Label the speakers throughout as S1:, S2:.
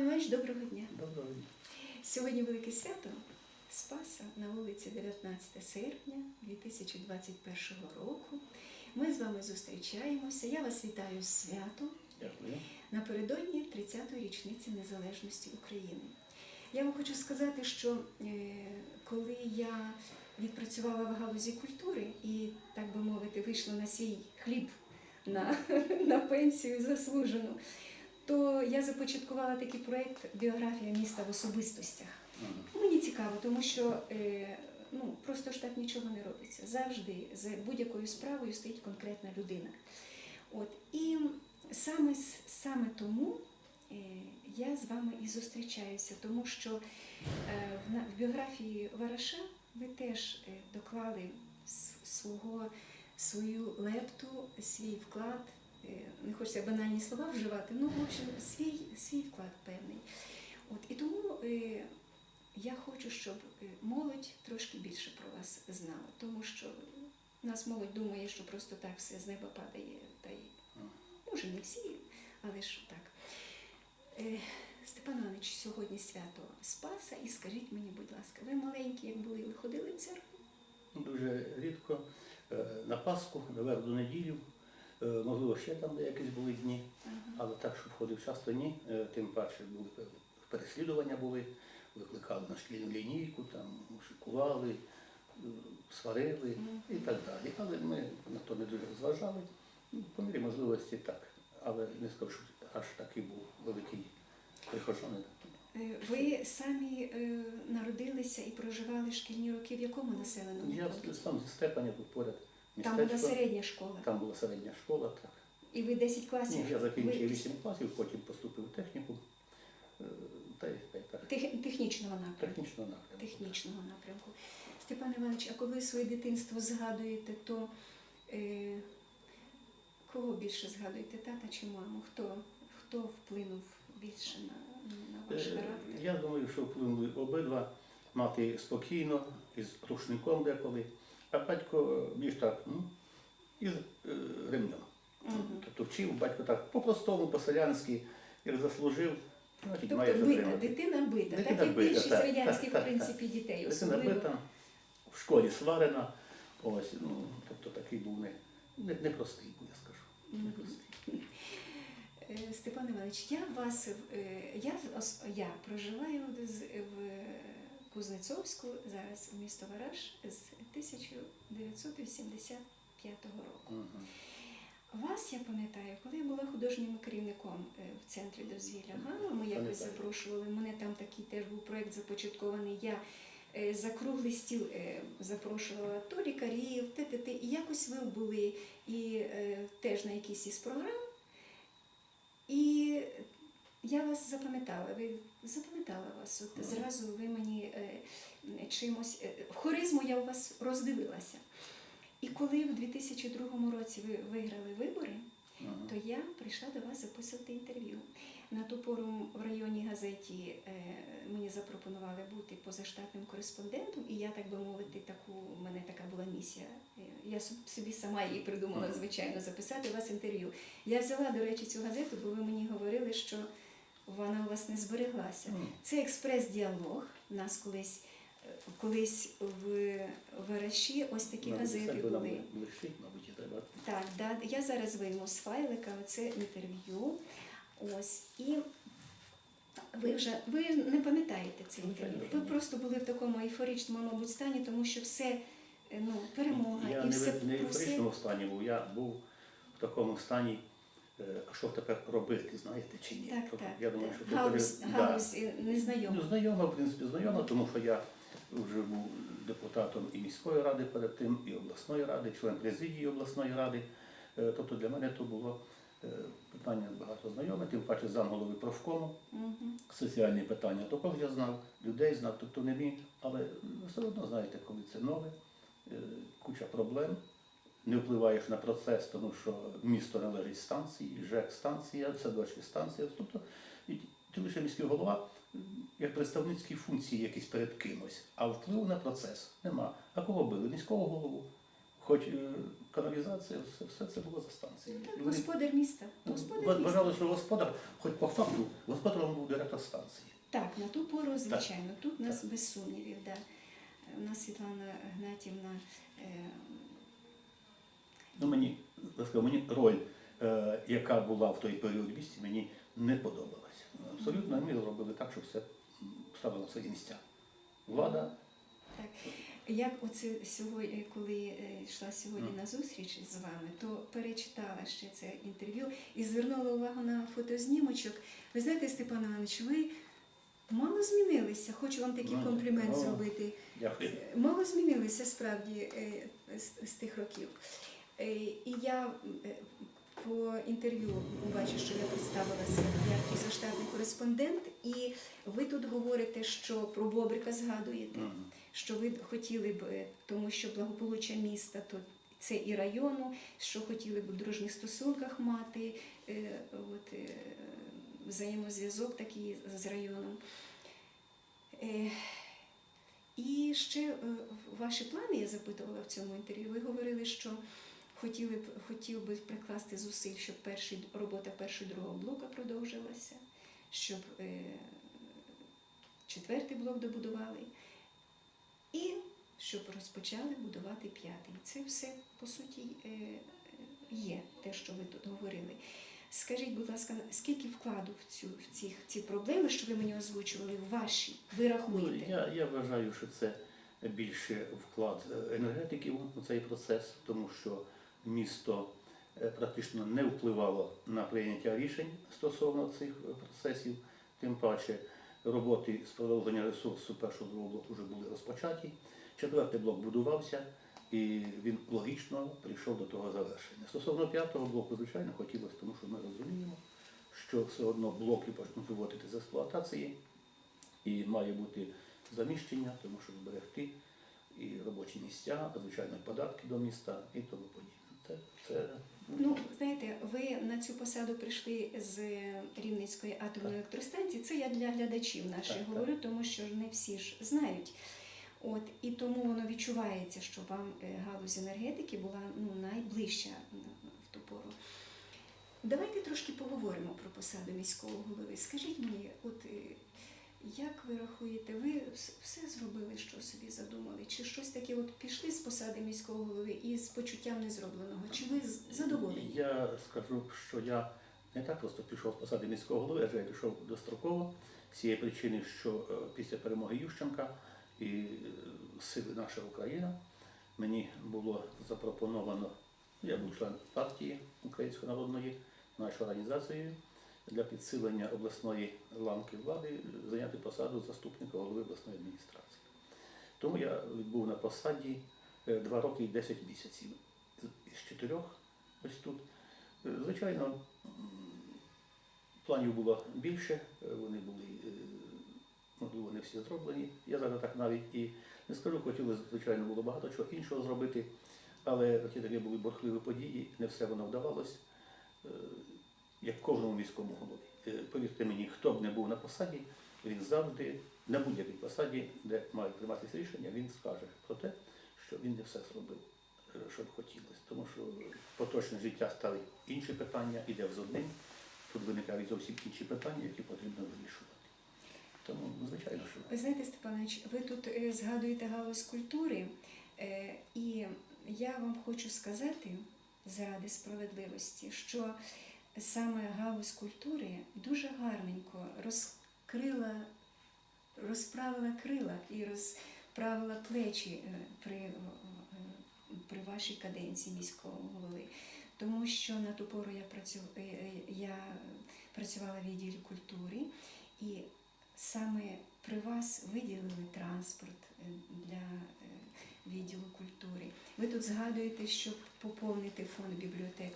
S1: Іванович, доброго дня.
S2: Доброго дня.
S1: Сьогодні велике свято Спаса на вулиці 19 серпня 2021 року. Ми з вами зустрічаємося. Я вас вітаю з святом
S2: Дякую.
S1: напередодні 30-ї річниці незалежності України. Я вам хочу сказати, що е, коли я відпрацювала в галузі культури і, так би мовити, вийшла на свій хліб на, на пенсію заслужену, то я започаткувала такий проєкт Біографія міста в особистостях. Мені цікаво, тому що е, ну, просто ж так нічого не робиться. Завжди за будь-якою справою стоїть конкретна людина. От. І саме, саме тому е, я з вами і зустрічаюся, тому що е, в, біографії Вараша ви теж доклали свого, свою лепту, свій вклад. Е, Не хочеться банальні слова вживати, ну, в общем, свій, свій вклад певний. От, і тому е, я хочу, щоб е, молодь трошки більше про вас знала, тому що нас молодь думає, що просто так все з неба падає, та й може не всі, але ж так. Степан Іванович, сьогодні свято Спаса, і скажіть мені, будь ласка, ви маленькі, як були, ви ходили в церкву?
S2: Дуже рідко на Пасху, на вербну неділю, можливо, ще там де якісь були дні, але так, щоб ходив часто ні. Е, Тим паче були переслідування були, викликали на шкільну лінійку, там шикували, е, сварили і так далі. Але ми на то не дуже розважали. Ну, По мірі можливості так. Але не скажу, що аж такий був великий прихожанин.
S1: Е, Ви самі е, народилися і проживали шкільні роки в якому населеному
S2: Я сам зі Степаня тут поряд
S1: Там була
S2: містечко.
S1: середня школа.
S2: Там була середня школа, так.
S1: І ви 10 класів?
S2: Ні, я закінчив
S1: ви-
S2: 8 класів, потім поступив в техніку. Е, Та й так.
S1: Тех- технічного напрямку.
S2: Технічного напрямку.
S1: Технічного напрямку. Степан Іванович, а коли своє дитинство згадуєте, то е, кого більше згадуєте, тата чи маму? Хто, хто вплинув більше на, на ваш
S2: Е,
S1: характер?
S2: Я думаю, що вплинули обидва. Мати спокійно, із рушником деколи, а батько е, більш так, ну, із е, ремнем.
S1: Мгм.
S2: Тобто вчив батько так по-простому, по-селянськи, як заслужив, значить
S1: Тобто
S2: має
S1: бита, дитина бита,
S2: Дитина
S1: так
S2: бита,
S1: більшість
S2: так,
S1: радянських,
S2: так,
S1: в
S2: так,
S1: принципі, дітей,
S2: Дитина
S1: особливо.
S2: бита, в школі сварена. Ось, ну, тобто такий був не, не, непростий, я скажу. Непростий.
S1: Е, Степан Іванович, я вас е, я, я проживаю Кузнецовську, зараз в місто Вараж з 1985 року. Вас я пам'ятаю, коли я була художнім керівником е, в центрі дозвілля Гала, ми якось запрошували. У мене там такий теж був проєкт започаткований. Я е, за круглий стіл е, запрошувала то лікарів, те, те, те. І якось ви були і теж на якійсь із програм. І я вас запам'ятала, ви запам'ятала вас. От зразу ви мені е, чимось. е, Хоризму я у вас роздивилася. І коли в 2002 році ви виграли вибори,
S2: Мгм.
S1: то я прийшла до вас записувати інтерв'ю. На ту пору в районній газеті е, мені запропонували бути позаштатним кореспондентом, і я, так би мовити, таку у мене така була місія. Е, Я соб- собі сама її придумала, звичайно, записати у вас інтерв'ю. Я взяла, до речі, цю газету, бо ви мені говорили, що вона у вас не збереглася. Це експрес-діалог. У нас колись, е, колись в Вараші ось такі газети були. Так, да, я зараз вийму з файлика це інтерв'ю. Ось і ви вже ви не пам'ятаєте це інтерв'ю. Ви просто були в такому ейфоричному, мабуть, стані, тому що все е, ну, перемога
S2: Я
S1: і
S2: не,
S1: все
S2: в- не в
S1: все.
S2: стані був, я був в такому стані, а що тепер робити, знаєте, чи ні.
S1: Так,
S2: Тобто,
S1: так.
S2: я думаю, що тепер-
S1: галузь е, незнайома.
S2: Ну, знайома, в принципі, знайома, тому що я вже був депутатом і міської ради перед тим, і обласної ради, член президії обласної ради. Е, Тобто для мене то було е, питання багато знайоме, тим паче замголови профкому,
S1: Мгм.
S2: соціальні питання також я знав, людей знав, тобто не міг, але все одно знаєте, коли це нове, е, куча проблем. Не впливаєш на процес, тому що місто належить станції, ЖЕК станція, садочки станція. Тобто ти лише міський голова як представницькі функції якісь перед кимось, а впливу на процес нема. А кого били? Міського голову. Хоч е, каналізація, все, все це було за станцією.
S1: Так, господар міста.
S2: ну,
S1: Господар
S2: вважали, що господар, хоч по факту, господаром був директор станції.
S1: Так, на ту пору, звичайно, тут нас без сумнівів. Да. У нас Світлана Гнатівна.
S2: Ну, мені, так сказати, мені роль, е, яка була в той період в місті, мені не подобалась. Абсолютно ми зробили так, щоб все ставило в свої місця. Влада,
S1: Так. Як оце сьогодні, коли е, йшла сьогодні на зустріч з вами, то перечитала ще це інтерв'ю і звернула увагу на фотознімочок. Ви знаєте, Степан Іванович, ви мало змінилися. Хочу вам такий
S2: Ну,
S1: комплімент
S2: о.
S1: зробити.
S2: дякую.
S1: Мало змінилися справді е, з, з тих років. Е, І я е, по інтерв'ю бачу, що я представилася як позаштатний кореспондент, і ви тут говорите, що про Бобрика згадуєте що ви взагалі б, е, тому що благополуччя міста то це і району, що хотіли б в дружніх стосунках мати от, взаємозв'язок такий з районом. І ще ваші плани я запитувала в цьому інтерв'ю. Ви говорили, що хотіли б хотів би прикласти зусиль, щоб перший, робота першого другого блока продовжилася, щоб е, четвертий блок добудували. І щоб розпочали будувати п'ятий. Це все по суті е, є те, що ви тут говорили. Скажіть, будь ласка, скільки вкладу в цю в ці, ці проблеми, що ви мені озвучували, ваші? Ви
S2: Ну, я, я вважаю, що це більше вклад енергетиків у цей процес, тому що місто е, практично не впливало на прийняття рішень стосовно цих процесів. Тим паче роботи з продовження ресурсу першого другого блоку вже були розпочаті. Четвертий блок будувався і він логічно прийшов до того завершення. Стосовно п'ятого блоку, звичайно, хотілося, тому що ми розуміємо, що все одно блоки почнуть виводити з експлуатації і має бути заміщення, тому що зберегти і робочі місця, звичайно, податки до міста і тому подібне. Це,
S1: Ну, знаєте, ви на цю посаду прийшли з Рівненської атомної електростанції. Це я для глядачів наших
S2: Так, так.
S1: говорю, тому що не всі ж знають. От і тому воно відчувається, що вам е, галузь енергетики була ну, найближча в ту пору. Давайте трошки поговоримо про посаду міського голови. Скажіть мені, от е, як ви рахуєте, ви все зробили, що собі задумали? Чи щось таке от пішли з посади міського голови і з почуттям незробленого? Чи ви задоволені?
S2: Я скажу, що я не так просто пішов з посади міського голови, адже я пішов достроково з цієї причини, що е, після перемоги Ющенка і е, сили наша Україна мені було запропоновано, я був член партії Української народної, нашою організацією для підсилення обласної ланки влади е, зайняти посаду заступника голови обласної адміністрації. Тому я відбув на посаді е, два роки і 10 місяців. З- чотирьох ось тут. Е, Звичайно, планів було більше, е, вони були, е, можливо, не всі зроблені. Я зараз так навіть і не скажу, хотілося, звичайно, було багато чого іншого зробити, але ті такі були бурхливі події, не все воно вдавалось, Е, як кожному міському голові. Е, Повірте мені, хто б не був на посаді, він завжди на будь-якій посаді, де мають прийматися рішення, він скаже про те, що він не все зробив, е, що б хотілося. Тому що поточне життя ставить інші питання, іде з одним, тут виникають зовсім інші питання, які потрібно вирішувати. Тому, звичайно, що
S1: Ви знаєте, Степанович, ви тут е, згадуєте галузь культури, і я вам хочу сказати заради справедливості, що саме галузь культури дуже гарненько розкрила, розправила крила і розправила плечі е, при, е, при вашій каденції міського голови. Тому що на ту пору я, працю, е, я працювала в відділі культури, і саме при вас виділили транспорт для відділу культури. Ви тут згадуєте, щоб поповнити фонд бібліотек.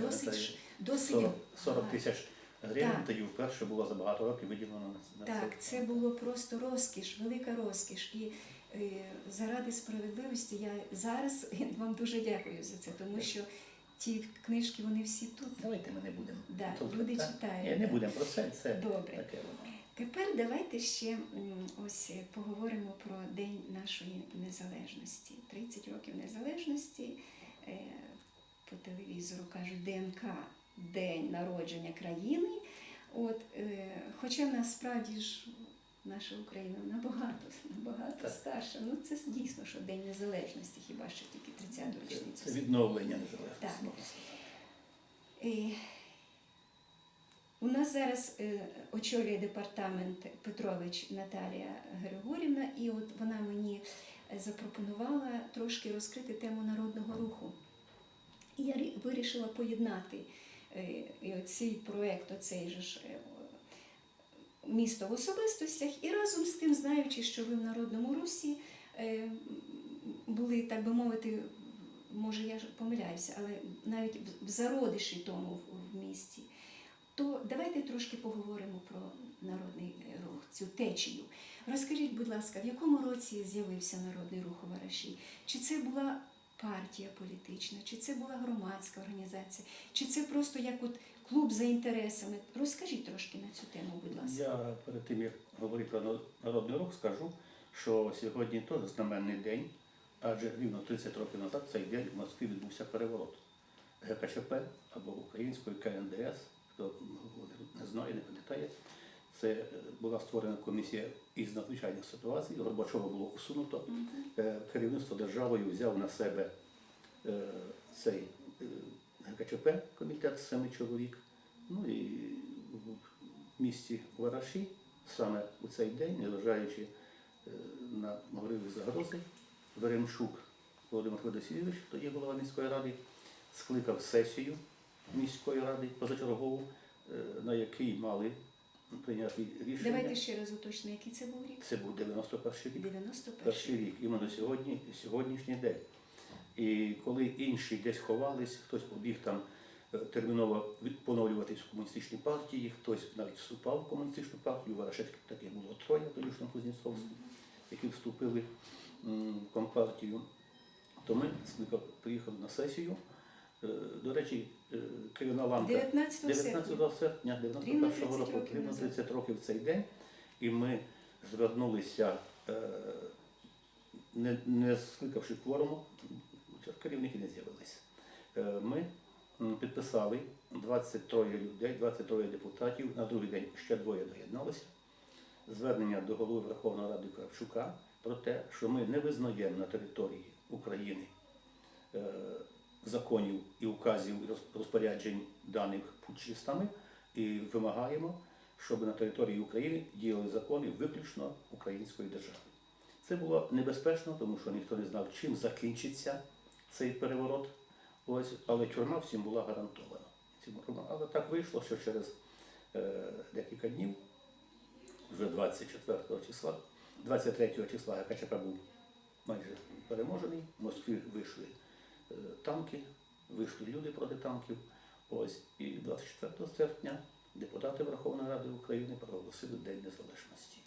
S1: Досить, досить
S2: 40, 40 тисяч гривень
S1: Так.
S2: тоді вперше було за багато років виділено на, на
S1: Так, це було просто розкіш, велика розкіш. І е, заради справедливості я зараз вам дуже дякую за це, тому що ті книжки вони всі тут.
S2: Давайте ми не будемо.
S1: Да,
S2: Тут,
S1: люди
S2: так?
S1: читають,
S2: Ні, не будемо про це, це
S1: Добре.
S2: таке воно.
S1: Тепер давайте ще ось е, поговоримо про День нашої незалежності. 30 років незалежності. Е, по телевізору кажуть ДНК День народження країни. От, е, хоча насправді ж наша Україна набагато, набагато старша. Ну це дійсно, що День Незалежності, хіба що тільки 30-ту
S2: Це,
S1: річницю.
S2: це відновлення незалежності.
S1: Так. У нас зараз е, очолює департамент Петрович Наталія Григорівна, і от вона мені е, запропонувала трошки розкрити тему народного руху. І я вирішила поєднати е, цей проєкт, оцей же ж місто в особистостях, і разом з тим, знаючи, що ви в народному русі були, так би мовити, може я помиляюся, але навіть в- зародиші тому в місті, то давайте трошки поговоримо про народний рух, цю течію. Розкажіть, будь ласка, в якому році з'явився народний рух у Вараші? Чи це була партія політична, чи це була громадська організація, чи це просто як от клуб за інтересами? Розкажіть трошки на цю тему, будь ласка.
S2: Я перед тим, як говорити про народний рух, скажу, що сьогодні теж знаменний день, адже рівно 30 років назад цей день в Москві відбувся переворот. ГКЧП або українською КНДС, хто не знає, не пам'ятає, це була створена комісія із надзвичайних ситуацій, Горбачова було усунуто. Е, Керівництво державою взяв на себе е, цей е, ГКЧП, комітет семи чоловік. Ну і в місті Вараші саме у цей день, незважаючи на можливі загрози, Веремчук Володимир Федосійович, тоді голова міської ради, скликав сесію міської ради позачергову, е, на якій мали прийняти рішення.
S1: Давайте ще раз уточнимо, який це був рік?
S2: Це був 91 рік.
S1: 91
S2: Перший рік, іменно сьогодні, сьогоднішній день. І коли інші десь ховались, хтось побіг там е, терміново поновлюватись в комуністичній партії, хтось навіть вступав в комуністичну партію, Ворошетки таке було троє тоді ж на Кузнєцовську, які вступили в компартію. То ми приїхали на сесію. Е, До речі, е, ланка
S1: 19 серпня.
S2: 19 серпня 91
S1: 30
S2: року, рівно 30 років в цей день, і ми звернулися, е, не, не скликавши кворуму, керівники не з'явилися. Ми підписали 23 людей, 23 депутатів, на другий день ще двоє доєдналися. Звернення до голови Верховної Ради Кравчука про те, що ми не визнаємо на території України законів і указів розпоряджень даних путчистами і вимагаємо, щоб на території України діяли закони виключно української держави. Це було небезпечно, тому що ніхто не знав, чим закінчиться цей переворот. Ось, але тюрма всім була гарантована. Але так вийшло, що через е, декілька днів, вже 24 числа, 23 числа ГКЧП був майже переможений. В Москві вийшли танки, вийшли люди проти танків. Ось і 24 серпня депутати Верховної Ради України проголосили День Незалежності.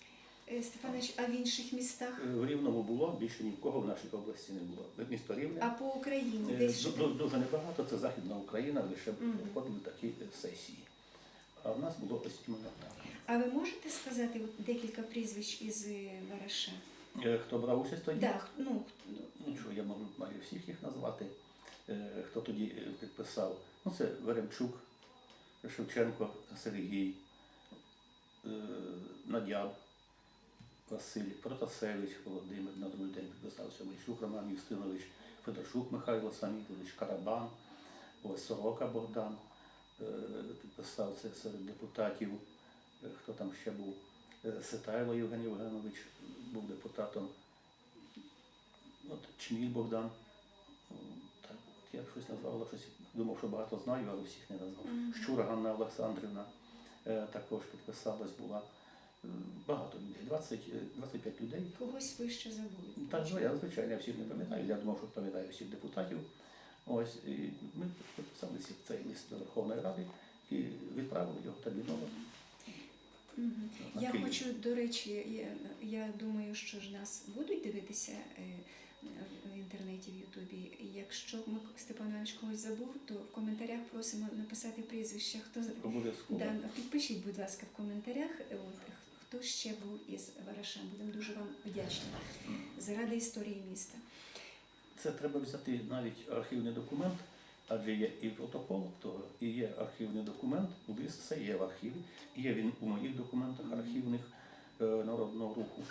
S1: Е, Степанович, а в інших містах?
S2: Е, В Рівному було більше нікого в кого в нашій області не було. Місто Рівне
S1: А по Україні
S2: е,
S1: десь
S2: дуже небагато. Це Західна Україна, лише
S1: Мгм.
S2: входили такі сесії. А в нас було ось іменно так.
S1: А ви можете сказати декілька прізвищ із Вараша?
S2: Е, Хто брав участь тоді?
S1: Да, ну, ну,
S2: Ну я можу маю всіх їх назвати. Е, Хто тоді е, підписав? Ну, це Веремчук, Шевченко Сергій, Надяб Василь, Протасевич Володимир, на другий день підписався Мельчук Роман Юстинович, Федорчук Михайло Самітович, Карабан, ось Сорока Богдан підписав це серед депутатів. Хто там ще був? Ситайло Євген Євгенович був депутатом. От Чміль Богдан. Так, от я щось назвав, але щось думав, що багато знаю, але всіх не назвав. Щура Ганна Олександрівна е, також підписалась, була багато людей, 20, е, 25 людей.
S1: когось ви ще забули.
S2: Так, ну, я звичайно я всіх не пам'ятаю. Я думав, що пам'ятаю всіх депутатів. Ось і ми підписали цей лист до Верховної Ради і відправили його терміново.
S1: Я
S2: Київ.
S1: хочу, до речі, я, я думаю, що ж нас будуть дивитися е, в інтернеті, в Ютубі. Якщо ми Степан Іванович когось забув, то в коментарях просимо написати прізвище, хто Да, підпишіть, будь ласка, в коментарях, е, от, хто ще був із Варашем. Будемо дуже вам вдячні заради історії міста.
S2: Це треба взяти навіть архівний документ, Адже є і протокол того, і є архівний документ, лист це є в архіві, і є він у моїх документах архівних е, народного руху.